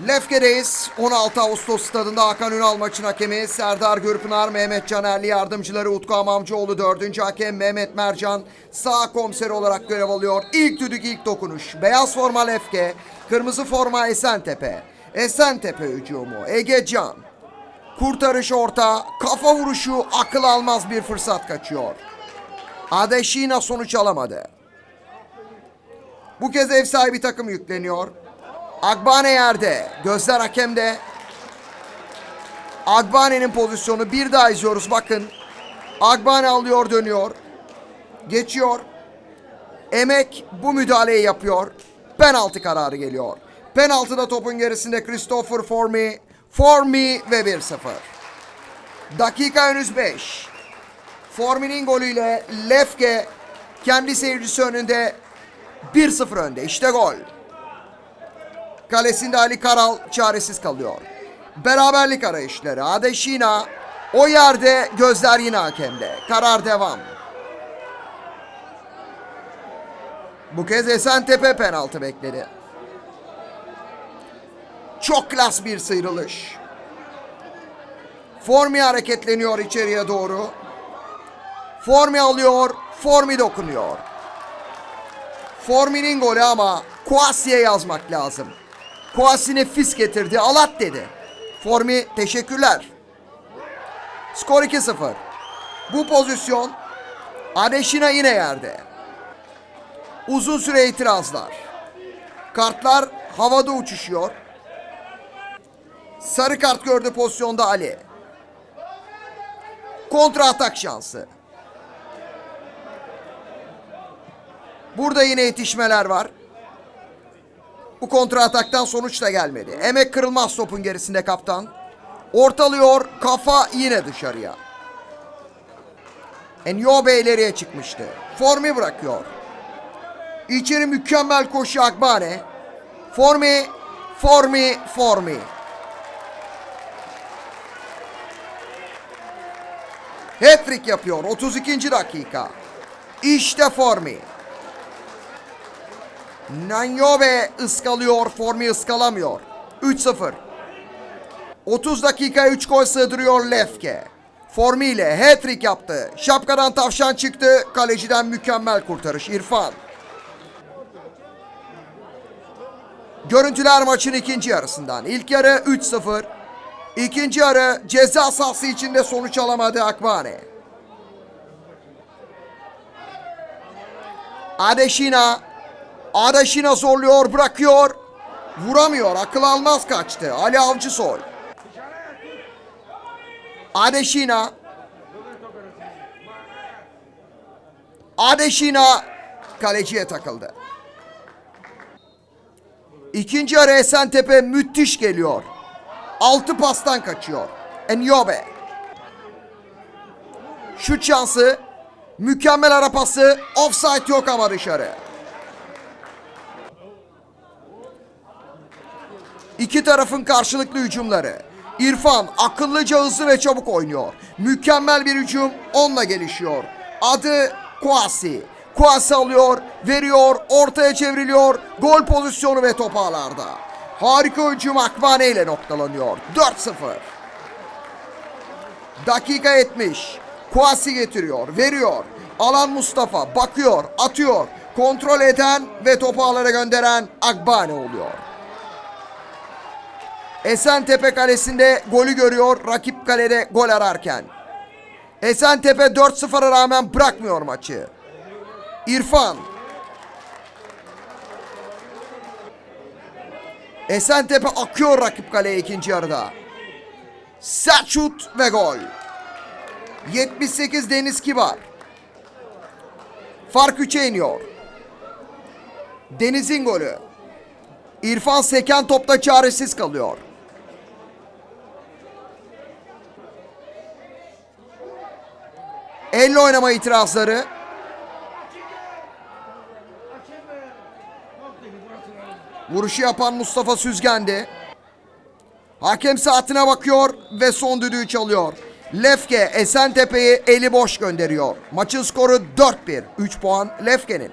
Lefke'deyiz. 16 Ağustos stadında Hakan Ünal maçın hakemi Serdar Gürpınar, Mehmet Canerli yardımcıları Utku Amamcıoğlu 4. hakem Mehmet Mercan sağ komiser olarak görev alıyor. İlk düdük ilk dokunuş. Beyaz forma Lefke, kırmızı forma Esentepe. Esentepe hücumu Egecan. Kurtarış orta, kafa vuruşu akıl almaz bir fırsat kaçıyor. Adeşina sonuç alamadı. Bu kez ev sahibi takım yükleniyor. Agbane yerde. Gözler hakemde. Agbane'nin pozisyonu bir daha izliyoruz bakın. Agbane alıyor dönüyor. Geçiyor. Emek bu müdahaleyi yapıyor. Penaltı kararı geliyor. Penaltıda topun gerisinde Christopher Formi. Formi ve 1-0. Dakika henüz 5. Formi'nin golüyle Lefke kendi seyircisi önünde 1-0 önde. İşte gol. Kalesinde Ali Karal çaresiz kalıyor. Beraberlik arayışları. Adeşina o yerde gözler yine hakemde. Karar devam. Bu kez Esentepe penaltı bekledi. Çok klas bir sıyrılış. Formi hareketleniyor içeriye doğru. Formi alıyor, Formi dokunuyor. Formi'nin golü ama Kuasi'ye yazmak lazım. Kuasi nefis getirdi. Alat dedi. Formi teşekkürler. Skor 2-0. Bu pozisyon Adeşina yine yerde. Uzun süre itirazlar. Kartlar havada uçuşuyor. Sarı kart gördü pozisyonda Ali. Kontra atak şansı. Burada yine yetişmeler var. Bu kontra ataktan sonuç da gelmedi. Emek kırılmaz topun gerisinde kaptan. Ortalıyor, kafa yine dışarıya. Enyobe ileriye çıkmıştı. Formi bırakıyor. İçeri mükemmel koşu Akbane. Formi, Formi, Formi. Hat-trick yapıyor 32. dakika. İşte Formi. Nanyobe ıskalıyor, Formi ıskalamıyor. 3-0. 30 dakika 3 gol sığdırıyor Lefke. Formi ile hat-trick yaptı. Şapkadan tavşan çıktı. Kaleciden mükemmel kurtarış İrfan. Görüntüler maçın ikinci yarısından. İlk yarı 3-0. İkinci yarı ceza sahası içinde sonuç alamadı Akbane. Adeşina Adeşina zorluyor, bırakıyor. Vuramıyor, akıl almaz kaçtı. Ali Avcısoy. Adeşina. Adeşina kaleciye takıldı. İkinci yarı Esentepe müthiş geliyor. Altı pastan kaçıyor. Enyobe. Şut şansı. Mükemmel ara pası. Offside yok ama dışarı. İki tarafın karşılıklı hücumları. İrfan akıllıca hızlı ve çabuk oynuyor. Mükemmel bir hücum onunla gelişiyor. Adı Kuasi. Kuasi alıyor, veriyor, ortaya çevriliyor. Gol pozisyonu ve top ağlarda. Harika hücum Akbane ile noktalanıyor. 4-0. Dakika 70. Kuasi getiriyor, veriyor. Alan Mustafa bakıyor, atıyor. Kontrol eden ve topu ağlara gönderen Akbane oluyor. Esentepe kalesinde golü görüyor rakip kalede gol ararken. Esentepe 4-0'a rağmen bırakmıyor maçı. İrfan. Esentepe akıyor rakip kaleye ikinci yarıda. Sert şut ve gol. 78 Deniz Kibar. Fark 3'e iniyor. Deniz'in golü. İrfan seken topta çaresiz kalıyor. Elle oynama itirazları. Vuruşu yapan Mustafa Süzgen'di. Hakem saatine bakıyor ve son düdüğü çalıyor. Lefke Esentepe'yi eli boş gönderiyor. Maçın skoru 4-1. 3 puan Lefke'nin.